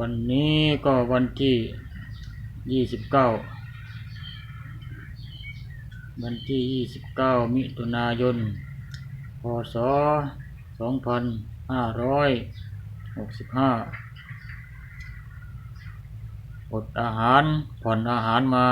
วันนี้ก็วันที่ยี่สิบเก้าวันที่ยี่สิบเก้ามิถุนายน พศสองพันห้าร้อยหกสิบห้าอดอาหารผ่อนอาหารมา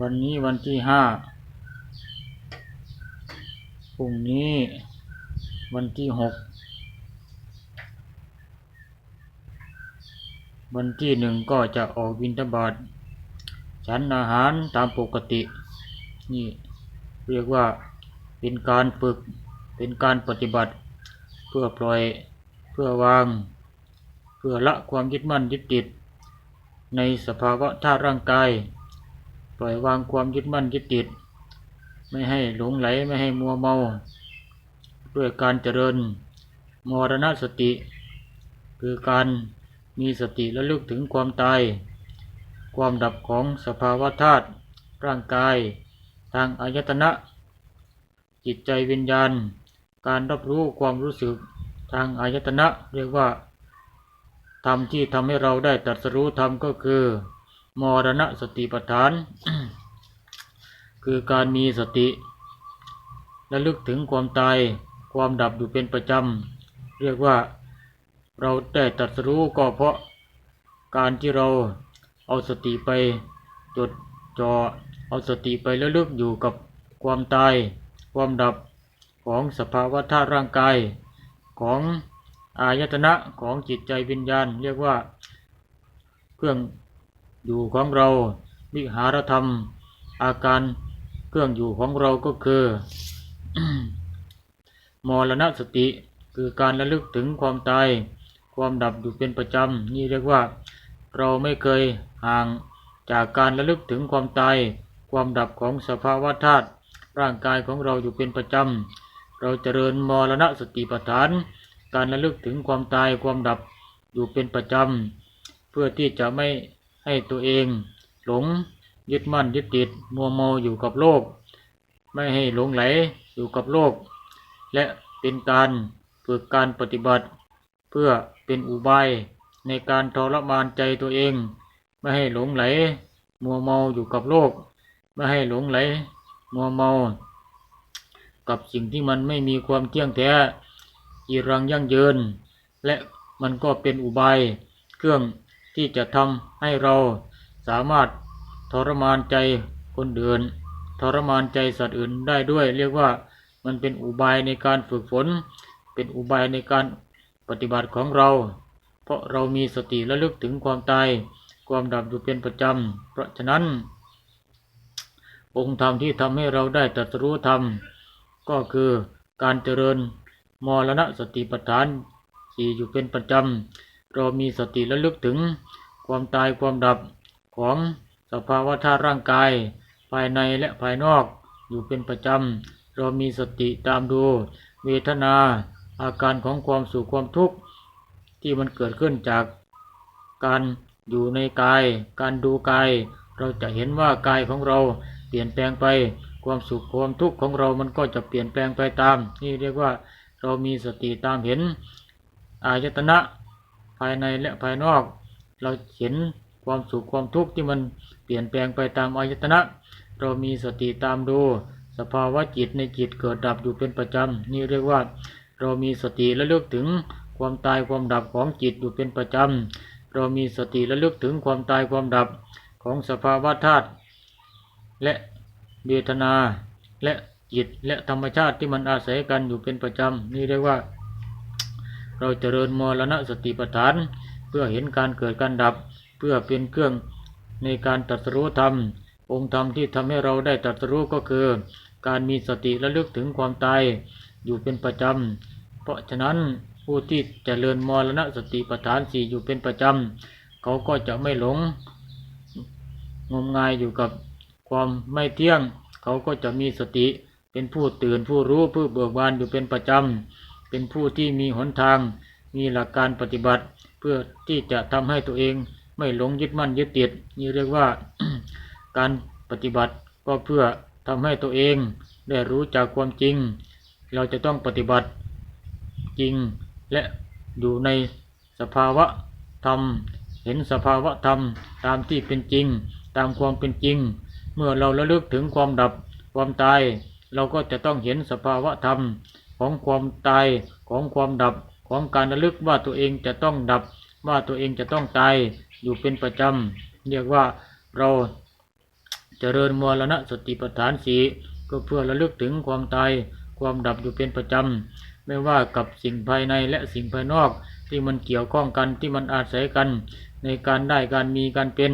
วันนี้วันที่ห้าพรุ่งนี้วันที่หก วันที่หนึ่งก็จะออกบินทบาทฉันอาหารตามปกติ นี่เรียกว่าเป็นการฝึกเป็นการปฏิบัติ เพื่อปล่อยเพื่อวาง เพื่อละความยึดมั่นยึดติด ในสภาวะธาตุร่างกาย ปล่อยวางความยึดมั่นยึดติด ไม่ให้หลงไหลไม่ให้มัวเมา ด้วยการเจริญมรณสติ คือการ มีสติและลึกถึงความตาย ความดับของสภาวะธาตุร่างกาย ทางอายตนะ จิตใจวิญญาณ การรับรู้ความรู้สึกทางอายตนะเรียกว่าธรรมที่ทำให้เราได้ตรัสรู้ธรรมก็คือ มรณะสติปัฏฐาน คือการมีสติและลึกถึงความตาย ความดับอยู่เป็นประจำ เรียกว่า เราได้ตรัสรู้ก็เพราะการที่เราเอาสติไปจดจ่อเอาสติไประลึกอยู่กับความตาย ความดับของสภาวะธาตุร่างกายของอายตนะของจิตใจวิญญาณ เรียกว่า เครื่องอยู่ของเราวิหารธรรม อาการเครื่องอยู่ของเราก็คือมรณสติคือการระลึกถึงความตาย ความดับอยู่เป็นประจำ นี่เรียกว่า เราไม่เคยห่างจากการระลึกถึงความตาย ความดับของสภาวะธาตุร่างกายของเราอยู่เป็นประจำ เราเจริญมรณะสติปัฏฐาน การระลึกถึงความตายความดับอยู่เป็นประจำ เพื่อที่จะไม่ให้ตัวเอง หลงยึดมั่นยึดติดมัวเมาอยู่กับโลก ไม่ให้หลงไหลอยู่กับโลก และเป็นการฝึกการปฏิบัติ เพื่อ เป็นอุบายในการทรมานใจตัวเอง ไม่ให้หลงไหล มัวเมาอยู่กับโลก ไม่ให้หลงไหล มัวเมา กับสิ่งที่มันไม่มีความเที่ยงแท้จีรังยั่งยืน และมันก็เป็นอุบาย เครื่องที่จะทำให้เราสามารถทรมานใจคนอื่นทรมานใจสัตว์อื่นได้ด้วย เรียกว่ามันเป็นอุบายในการฝึกฝน เป็นอุบายในการ ปฏิบัติของเรา เพราะเรามีสติระลึกถึงความตาย ความดับอยู่เป็นประจำ เพราะฉะนั้น องค์ธรรมที่ทำให้เราได้ตรัสรู้ธรรม ก็คือการเจริญมรณะสติปัฏฐานสี่อยู่เป็นประจำ เรามีสติระลึกถึงความตายความดับของสภาวะธาตุร่างกาย ภายในและภายนอกอยู่เป็นประจำ เรามีสติตามดูเวทนา อาการของความสุขความทุกข์ที่มันเกิดขึ้นจากการอยู่ในกาย การดูกาย เราจะเห็นว่ากายของเราเปลี่ยนแปลงไป ความสุขความทุกข์ของเรามันก็จะเปลี่ยนแปลงไปตาม นี่เรียกว่าเรามีสติตามเห็น อายตนะภายในและภายนอก เราเห็นความสุขความทุกข์ที่มันเปลี่ยนแปลงไปตามอายตนะ เรามีสติตามดู สภาวะจิตในจิตเกิดดับอยู่เป็นประจำ นี่เรียกว่า เรามีสติและเลือกถึงความตายความดับของจิตอยู่เป็นประจำ เรามีสติและเลือกถึงความตายความดับของสภาวะธาตุและเวทนาและจิตและธรรมชาติที่มันอาศัยกันอยู่เป็นประจำ นี่เรียกว่า เราจเจริญมรณสติปัฏฐาน เพื่อเห็นการเกิดการดับ เพื่อเป็นเครื่องในการตรัสรู้ธรรม องค์ธรรมที่ทำให้เราได้ตรัสรู้ก็คือ การมีสติและลึกถึงความตาย อยู่เป็นประจำ เพราะฉะนั้นผู้ที่จเจริญมรณสติปัฏฐานสี่อยู่เป็นประจำ เขาก็จะไม่หลง งมงายอยู่กับความไม่เที่ยง เขาก็จะมีสติเป็นผู้ตื่นผู้รู้ผู้เบิกบานอยู่เป็นประจำ เป็นผู้ที่มีหนทาง มีหลักการปฏิบัติ เพื่อที่จะทำให้ตัวเองไม่หลงยึดมั่นยึดติดนี่เรียกว่าการปฏิบัติก็เพื่อทำให้ตัวเองได้รู้จากความจริง เราจะต้องปฏิบัติจริงและอยู่ในสภาวะธรรม เห็นสภาวะธรรมตามที่เป็นจริง ตามความเป็นจริง เมื่อเราระลึกถึงความดับความตาย เราก็จะต้องเห็นสภาวะธรรมของความตายของความดับของการระลึกว่าตัวเองจะต้องดับ ว่าตัวเองจะต้องตายอยู่เป็นประจำเรียกว่าเราจเจริญมรณะสติปัฏฐานสีก็เพื่อระลึกถึงความตาย ความดับอยู่เป็นประจำ ไม่ว่ากับสิ่งภายในและสิ่งภายนอกที่มันเกี่ยวข้องกันที่มันอาศัยกัน ในการได้การมีการเป็น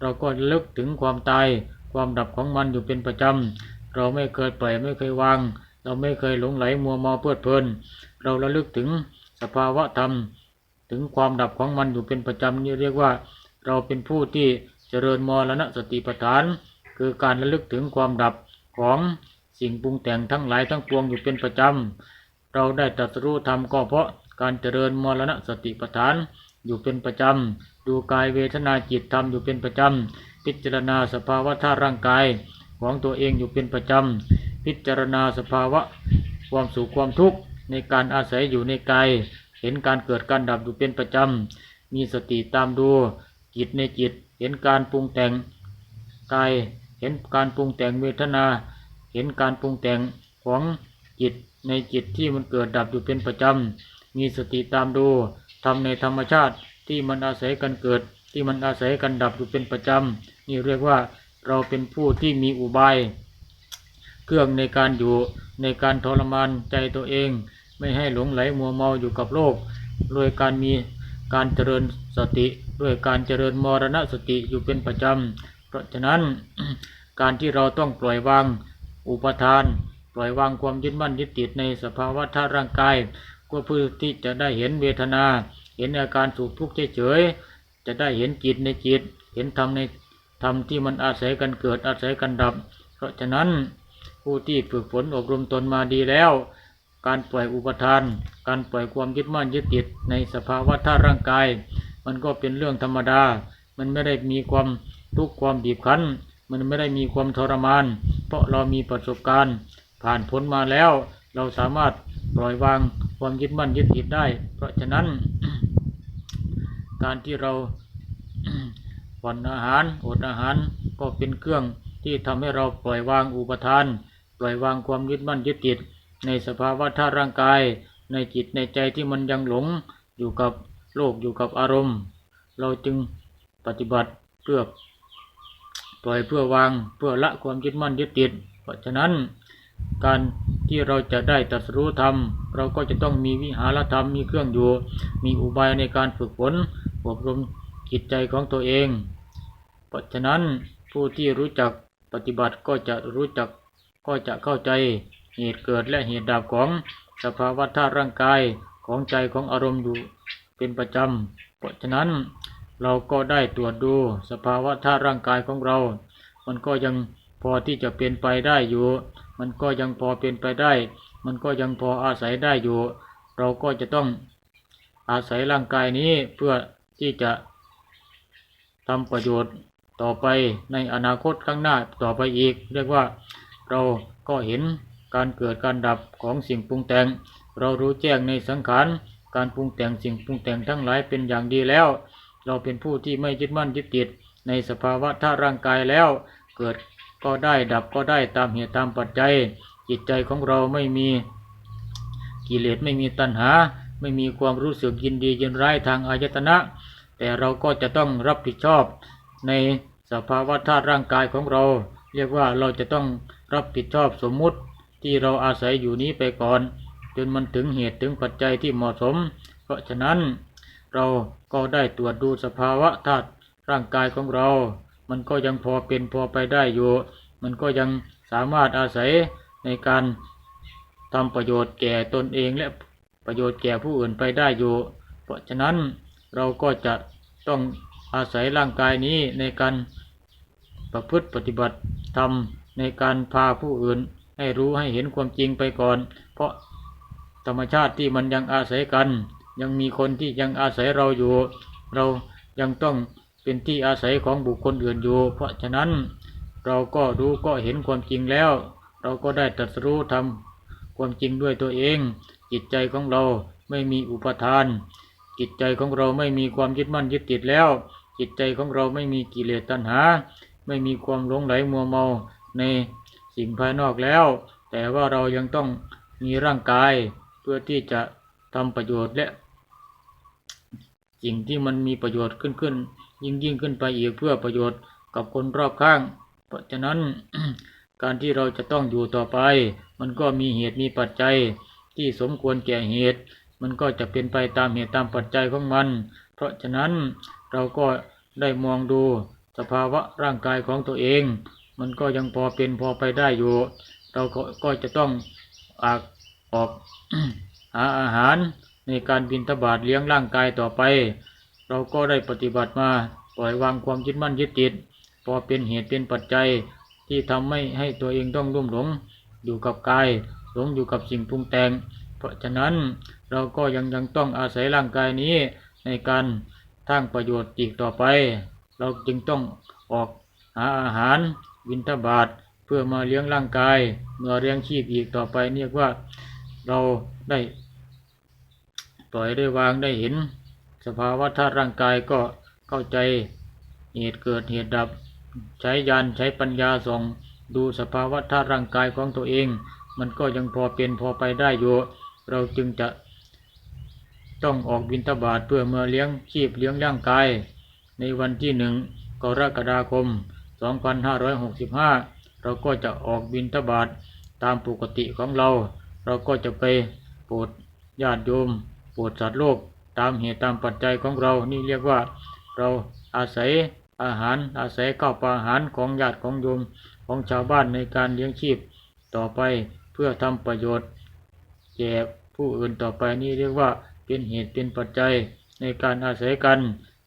เราก็ระลึกถึงความตาย ความดับของมันอยู่เป็นประจำ เราไม่เคยปล่อยไม่เคยวาง เราไม่เคยหลงไหลมัวเมาเพลิดเพลิน เราระลึกถึงสภาวะธรรม ถึงความดับของมันอยู่เป็นประจำนี่เรียกว่า เราเป็นผู้ที่เจริญมรณะสติปัฏฐาน คือการระลึกถึงความดับของ สิ่งปรุงแต่งทั้งหลายทั้งปวงอยู่เป็นประจำ เราได้ตรัสรู้ธรรมก็เพราะการเจริญมรณะสติปัฏฐานอยู่เป็นประจำ ดูกายเวทนาจิตธรรมอยู่เป็นประจำ พิจารณาสภาวะธาร่างกายของตัวเองอยู่เป็นประจำ พิจารณาสภาวะความสุขความทุกข์ในการอาศัยอยู่ในกาย เห็นการเกิดการดับอยู่เป็นประจำ มีสติตามดูจิตในจิต เห็นการปรุงแต่งกาย เห็นการปรุงแต่งเวทนา เห็นการปรุงแต่งของจิตในจิตที่มันเกิดดับอยู่เป็นประจำ มีสติตามดูทำในธรรมชาติที่มันอาศัยกันเกิด ที่มันอาศัยกันดับอยู่เป็นประจำ นี่เรียกว่าเราเป็นผู้ที่มีอุบาย เครื่องในการอยู่ในการทรมานใจตัวเอง ไม่ให้หลงไหลมัวเมาอยู่กับโลกโดยการมีการเจริญสติด้วยการเจริญมรณสติอยู่เป็นประจำ เพราะฉะนั้นการที่เราต้องปล่อยวาง อุปทาน ปล่อยวางความยึดมั่นยึดติดในสภาวะธาตุร่างกายก็เพื่อที่จะได้เห็นเวทนา เห็นอาการสุขทุกข์เฉยๆจะได้เห็นจิตในจิต เห็นธรรมในธรรมที่มันอาศัยกันเกิดอาศัยกันดับ เพราะฉะนั้นผู้ที่ฝึกฝนอบรมตนมาดีแล้ว การปล่อยอุปทาน การปล่อยความยึดมั่นยึดติดในสภาวะธาตุร่างกาย มันก็เป็นเรื่องธรรมดา มันไม่ได้มีความทุกข์ความบีบคั้น มันไม่ได้มีความทรมาน เพราะเรามีประสบการณ์ ผ่านพ้นมาแล้ว เราสามารถปล่อยวางความยึดมั่นยึดติดได้ เพราะฉะนั้น การที่เราผ่อนอาหารอดอาหารก็เป็นเครื่องที่ทำให้เราปล่อยวางอุปทาน ปล่อยวางความยึดมั่นยึดติด ในสภาวะธาร่างกาย ในจิตในใจที่มันยังหลงอยู่กับโลกอยู่กับอารมณ์ เราจึงปฏิบัติเพื่อ ปล่อยเพื่อวางเพื่อละความยึดมั่นยึดติด เพราะฉะนั้น การที่เราจะได้ตรัสรู้ธรรม เราก็จะต้องมีวิหารธรรมมีเครื่องอยู่ มีอุบายในการฝึกฝนอบรมจิตใจของตัวเอง เพราะฉะนั้นผู้ที่รู้จักปฏิบัติก็จะรู้จักก็จะเข้าใจเหตุเกิดและเหตุดับของสภาวะธาตุร่างกายของใจของอารมณ์อยู่เป็นประจำ เพราะฉะนั้น เราก็ได้ตรวจดูสภาวะธาตุร่างกายของเรา มันก็ยังพอที่จะเป็นไปได้อยู่ มันก็ยังพอเป็นไปได้ มันก็ยังพออาศัยได้อยู่ เราก็จะต้องอาศัยร่างกายนี้เพื่อที่จะทำประโยชน์ต่อไปในอนาคตข้างหน้าต่อไปอีก เรียกว่าเราก็เห็นการเกิดการดับของสิ่งปรุงแต่ง เรารู้แจ้งในสังขาร การปรุงแต่งสิ่งปรุงแต่งทั้งหลายเป็นอย่างดีแล้ว เราเป็นผู้ที่ไม่ยึดมั่นยึดติดในสภาวะท่าร่างกายแล้ว เกิดก็ได้ดับก็ได้ตามเหตุตามปัจจัย จิตใจของเราไม่มีกิเลสไม่มีตัณหา ไม่มีความรู้สึกยินดียินร้ายทางอายตนะ แต่เราก็จะต้องรับผิดชอบในสภาวะธาตุร่างกายของเรา เรียกว่าเราจะต้องรับผิดชอบสมมุติที่เราอาศัยอยู่นี้ไปก่อน จนมันถึงเหตุถึงปัจจัยที่เหมาะสม เพราะฉะนั้น เราก็ได้ตรวจดูสภาวะธาตุร่างกายของเรา มันก็ยังพอเป็นพอไปได้อยู่ มันก็ยังสามารถอาศัยในการทำประโยชน์แก่ตนเองและประโยชน์แก่ผู้อื่นไปได้อยู่ เพราะฉะนั้นเราก็จะต้องอาศัยร่างกายนี้ในการประพฤติปฏิบัติทำในการพาผู้อื่นให้รู้ให้เห็นความจริงไปก่อน เพราะธรรมชาติที่มันยังอาศัยกัน ยังมีคนที่ยังอาศัยเราอยู่ เรายังต้องเป็นที่อาศัยของบุคคลอื่นอยู่ เพราะฉะนั้นเราก็รู้ก็เห็นความจริงแล้ว เราก็ได้ตรัสรู้ทำความจริงด้วยตัวเอง จิตใจของเราไม่มีอุปทาน จิตใจของเราไม่มีความยึดมั่นยึดติดแล้ว จิตใจของเราไม่มีกิเลสตัณหา ไม่มีความหลงไหลมัวเมาในสิ่งภายนอกแล้ว แต่ว่าเรายังต้องมีร่างกายเพื่อที่จะทำประโยชน์และ สิ่งที่มันมีประโยชน์ขึ้นขึ้น ยิ่งยิ่งขึ้นไปอีกเพื่อประโยชน์กับคนรอบข้าง เพราะฉะนั้นการที่เราจะต้องอยู่ต่อไป มันก็มีเหตุมีปัจจัย ที่สมควรแก่เหตุ มันก็จะเป็นไปตามเหตุตามปัจจัยของมัน เพราะฉะนั้นเราก็ได้มองดูสภาวะร่างกายของตัวเอง มันก็ยังพอเป็นพอไปได้อยู่ เราก็จะต้องอากออกหาอาหาร ในการบินทบาทเลี้ยงร่างกายต่อไป เราก็ได้ปฏิบัติมาปล่อยวางความยึดมั่นยึดติด พอเป็นเหตุเป็นปัจจัยที่ทำให้ให้ตัวเองต้องรุ่มหลง อยู่กับกายหลงอยู่กับสิ่งปรุงแต่ง เพราะฉะนั้นเราก็ยังยังต้องอาศัยร่างกายนี้ในการสร้างประโยชน์อีกต่อไป เราจึงต้องออกหาอาหารวินทบาทเพื่อมาเลี้ยงร่างกาย เมื่อเลี้ยงชีพอีกต่อไปเรียกว่าเราได้ ปล่อยได้วางได้เห็น สภาวะธาตุร่างกายก็เข้าใจเหตุเกิดเหตุดับ ใช้ยานใช้ปัญญาส่องดูสภาวะธาตุร่างกายของตัวเอง มันก็ยังพอเป็นพอไปได้อยู่ เราจึงจะต้องออกบินทบาทเพื่อเมื่อเลี้ยงชีพเลี้ยงร่างกาย ในวันที่หนึ่งกรกฎาคม 2565 เราก็จะออกบินทบาทตามปกติของเรา เราก็จะไปโปรดญาติโยม ปรดสัตว์โลกตามเหตุตามปัจจัยของเรา นี่เรียกว่าเราอาศัยอาหารอาศัยข้าวปลาอาหารของญาติของโยมของชาวบ้านในการเลี้ยงชีพต่อไปเพื่อทำประโยชน์แก่ผู้อื่นต่อไปนี่เรียกว่าเป็นเหตุเป็นปัจจัยในการอาศัยกัน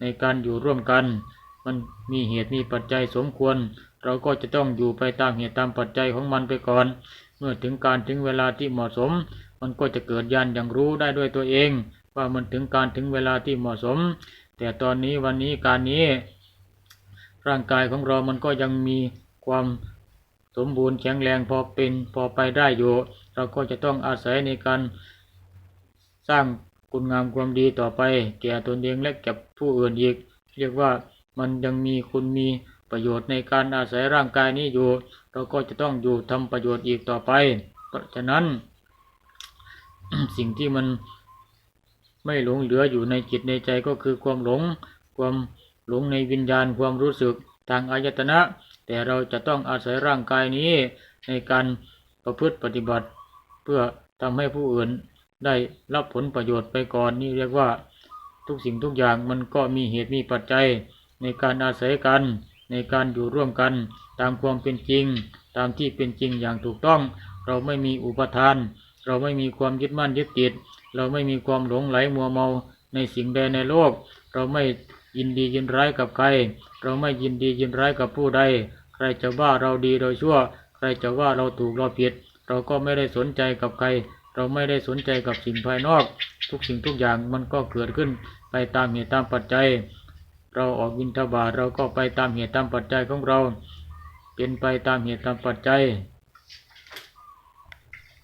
ในการอยู่ร่วมกัน มันมีเหตุมีปัจจัยสมควร เราก็จะต้องอยู่ไปตามเหตุตามปัจจัยของมันไปก่อน เมื่อถึงการถึงเวลาที่เหมาะสม มันก็จะเกิดญาณอย่างรู้ได้ด้วยตัวเอง ว่ามันถึงการถึงเวลาที่เหมาะสม แต่ตอนนี้วันนี้การนี้ ร่างกายของเรามันก็ยังมีความสมบูรณ์แข็งแรงพอเป็นพอไปได้อยู่ เราก็จะต้องอาศัยในการสร้างคุณงามความดีต่อไป แก่ตนเองและแก่ผู้อื่นอีก เรียกว่ามันยังมีคุณมีประโยชน์ในการอาศัยร่างกายนี้อยู่ เราก็จะต้องอยู่ทำประโยชน์อีกต่อไป เพราะฉะนั้น สิ่งที่มันไม่หลงเหลืออยู่ในจิตในใจก็คือความหลง ความหลงในวิญญาณความรู้สึกทางอายตนะ แต่เราจะต้องอาศัยร่างกายนี้ในการประพฤติปฏิบัติ เพื่อทำให้ผู้อื่นได้รับผลประโยชน์ไปก่อนนี่เรียกว่าทุกสิ่งทุกอย่างมันก็มีเหตุมีปัจจัย ในการอาศัยกัน ในการอยู่ร่วมกัน ตามความเป็นจริง ตามที่เป็นจริงอย่างถูกต้อง เราไม่มีอุปทาน เราไม่มีความยึดมั่นยึดติด เราไม่มีความหลงไหลมัวเมาในสิ่งใดในโลก เราไม่ยินดียินร้ายกับใคร เราไม่ยินดียินร้ายกับผู้ใด ใครจะว่าเราดีเราชั่ว ใครจะว่าเราถูกเราผิด เราก็ไม่ได้สนใจกับใคร เราไม่ได้สนใจกับสิ่งภายนอก ทุกสิ่งทุกอย่างมันก็เกิดขึ้นไปตามเหตุตามปัจจัย เราออกบินทบาทเราก็ไปตามเหตุตามปัจจัยของเรา เป็นไปตามเหตุตามปัจจัย